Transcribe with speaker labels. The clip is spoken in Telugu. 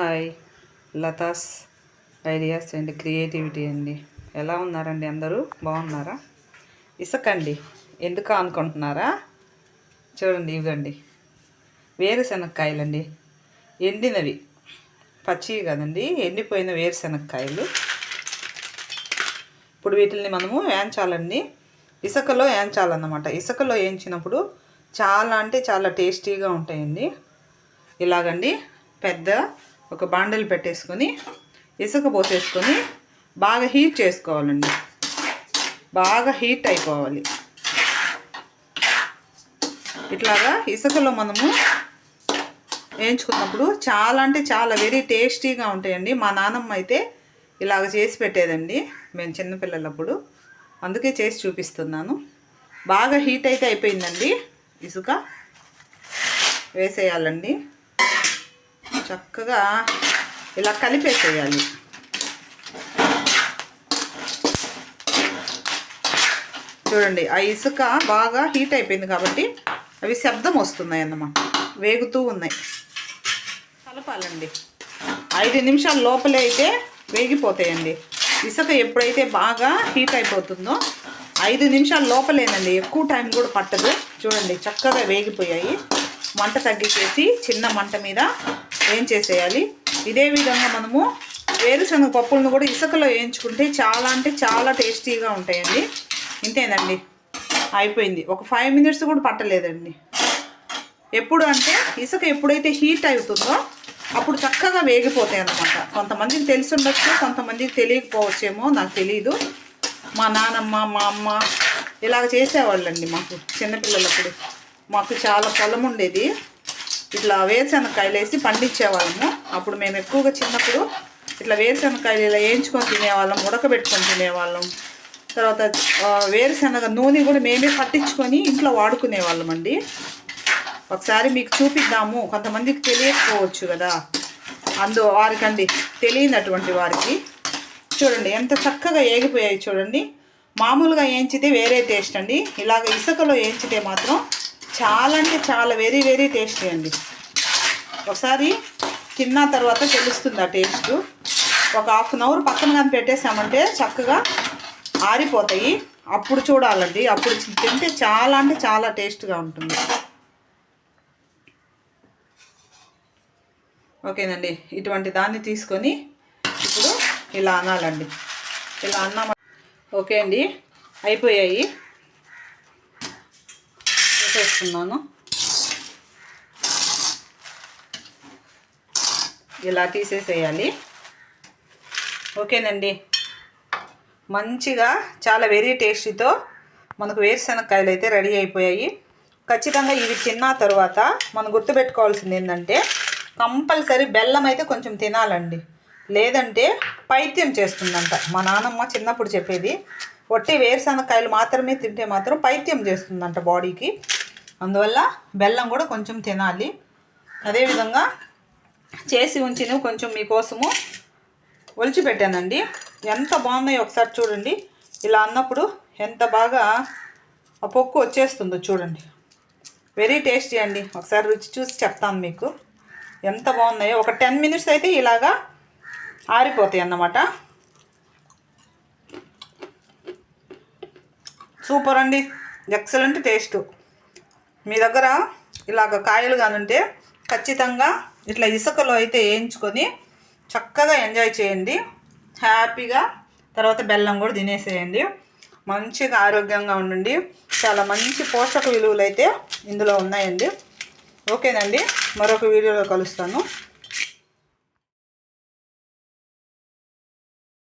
Speaker 1: Hi Latha's ideas and creativity అండి. ఎలా ఉన్నారండి అందరూ? బాగున్నారా? ఇసకండి ఎందుకు అనుకుంటున్నారా చూడండి ఇవ్వండి. వేరుశనక్కాయలండి. ఎండినవి. పచ్చివి కదండి ఎండిపోయిన వేరుశనక్కాయలు. ఇప్పుడు వీటిని మనము వేయించాలండి. ఇసుకలో వేయించాలన్నమాట. ఇసుకలో వేయించినప్పుడు చాలా అంటే చాలా టేస్టీగా ఉంటాయండి. ఇలాగండి పెద్ద ఒక బాండలు పెట్టేసుకొని ఇసుక పోసేసుకొని బాగా హీట్ చేసుకోవాలండి. బాగా హీట్ అయిపోవాలి. ఇట్లాగా ఇసుకలో మనము వేయించుకున్నప్పుడు చాలా అంటే చాలా వెరీ టేస్టీగా ఉంటాయండి. మా నాన్నమ్మ అయితే ఇలాగ చేసి పెట్టేదండి. మేము చిన్నపిల్లలప్పుడు. అందుకే చేసి చూపిస్తున్నాను. బాగా హీట్ అయితే అయిపోయిందండి. ఇసుక వేసేయాలండి. చక్కగా ఇలా కలిపేసేయాలి. చూడండి ఆ ఇసుక బాగా హీట్ అయిపోయింది కాబట్టి అవి శబ్దం వస్తున్నాయి అన్నమాట. వేగుతూ ఉన్నాయి. కలపాలండి. ఐదు నిమిషాల లోపలే అయితే వేగిపోతాయండి. ఇసుక ఎప్పుడైతే బాగా హీట్ అయిపోతుందో ఐదు నిమిషాల లోపలేనండి ఎక్కువ టైం కూడా పట్టదు. చూడండి చక్కగా వేగిపోయాయి. మంట తగ్గించేసి చిన్న మంట మీద ఏం చేసేయాలి? ఇదే విధంగా మనము వేరుశనగ పప్పులను కూడా ఇసుకలో వేయించుకుంటే చాలా అంటే చాలా టేస్టీగా ఉంటాయండి. ఇంతేనండి. అయిపోయింది. ఒక ఫైవ్ మినిట్స్ కూడా పట్టలేదండి. ఎప్పుడు అంటే ఇసుక ఎప్పుడైతే హీట్ అవుతుందో అప్పుడు చక్కగా వేగిపోతాయి అన్నమాట. కొంతమందికి తెలిసి ఉండొచ్చు కొంతమందికి తెలియకపోవచ్చేమో నాకు తెలియదు మా నానమ్మ మా అమ్మ ఇలాగ చేసేవాళ్ళండి మాకు చిన్నపిల్లలప్పుడు. మాకు చాలా పొలం ఉండేది. ఇట్లా వేరుశనగకాయలు వేసి పండించేవాళ్ళము. అప్పుడు మేము ఎక్కువగా చిన్నప్పుడు ఇట్లా వేరుశనగకాయలు ఇలా వేయించుకొని తినేవాళ్ళం ఉడకబెట్టుకొని తినేవాళ్ళం. తర్వాత వేరుశనగ నూనె కూడా మేమే పట్టించుకొని ఇంట్లో వాడుకునేవాళ్ళం అండి. ఒకసారి మీకు చూపిద్దాము. కొంతమందికి తెలియకపోవచ్చు కదా. అందు వారికండి తెలియనటువంటి వారికి. చూడండి ఎంత చక్కగా ఏగిపోయాయి చూడండి. మామూలుగా వేయించితే వేరే టేస్ట్ అండి. ఇలాగ ఇసుకలో వేయించితే మాత్రం చాలా అంటే చాలా వెరీ వెరీ టేస్టీ అండి. ఒకసారి తిన్న తర్వాత తెలుస్తుంది ఆ టేస్ట్ ఒక హాఫ్ అన్ అవర్ పక్కన కానీ పెట్టేసామంటే చక్కగా ఆరిపోతాయి. అప్పుడు చూడాలండి. అప్పుడు తింటే చాలా అంటే చాలా టేస్ట్గా ఉంటుంది. ఓకేనండి. ఇటువంటి దాన్ని తీసుకొని ఇప్పుడు ఇలా అనాలండి. ఇలా అన్నామ ఓకే అండి. అయిపోయాయి. వేసేస్తున్నాను ఇలా తీసేసేయాలి. ఓకేనండి. మంచిగా చాలా వెరీ టేస్టీతో మనకు వేరుశనగకాయలు అయితే రెడీ అయిపోయాయి. ఖచ్చితంగా ఇవి తిన్న తర్వాత మనం గుర్తుపెట్టుకోవాల్సింది ఏంటంటే కంపల్సరీ బెల్లం అయితే కొంచెం తినాలండి. లేదంటే పైత్యం చేస్తుందంట. మా నాన్నమ్మ చిన్నప్పుడు చెప్పేది ఒట్టి వేరుశనగకాయలు మాత్రమే తింటే మాత్రం పైత్యం చేస్తుందంట బాడీకి. అందువల్ల బెల్లం కూడా కొంచెం తినాలి. అదేవిధంగా చేసి ఉంచినవి కొంచెం మీకోసము ఒలిచిపెట్టానండి ఎంత బాగున్నాయో ఒకసారి చూడండి. ఇలా అన్నప్పుడు ఎంత బాగా ఆ పొక్కు వచ్చేస్తుందో చూడండి. వెరీ టేస్టీ అండి. ఒకసారి రుచి చూసి చెప్తాను మీకు. ఎంత బాగున్నాయో ఒక టెన్ మినిట్స్ అయితే ఇలాగా ఆరిపోతాయి అన్నమాట. సూపర్ అండి. Excellent taste. మీ దగ్గర ఇలాగ కాయలు కానుంటే ఖచ్చితంగా ఇట్లా ఇసుకలో అయితే వేయించుకొని చక్కగా ఎంజాయ్ చేయండి. హ్యాపీగా తర్వాత బెల్లం కూడా తినేసేయండి. మంచిగా ఆరోగ్యంగా ఉండండి. చాలా మంచి పోషక విలువలు అయితే ఇందులో ఉన్నాయండి. ఓకేనండి. మరొక వీడియోలో కలుస్తాను.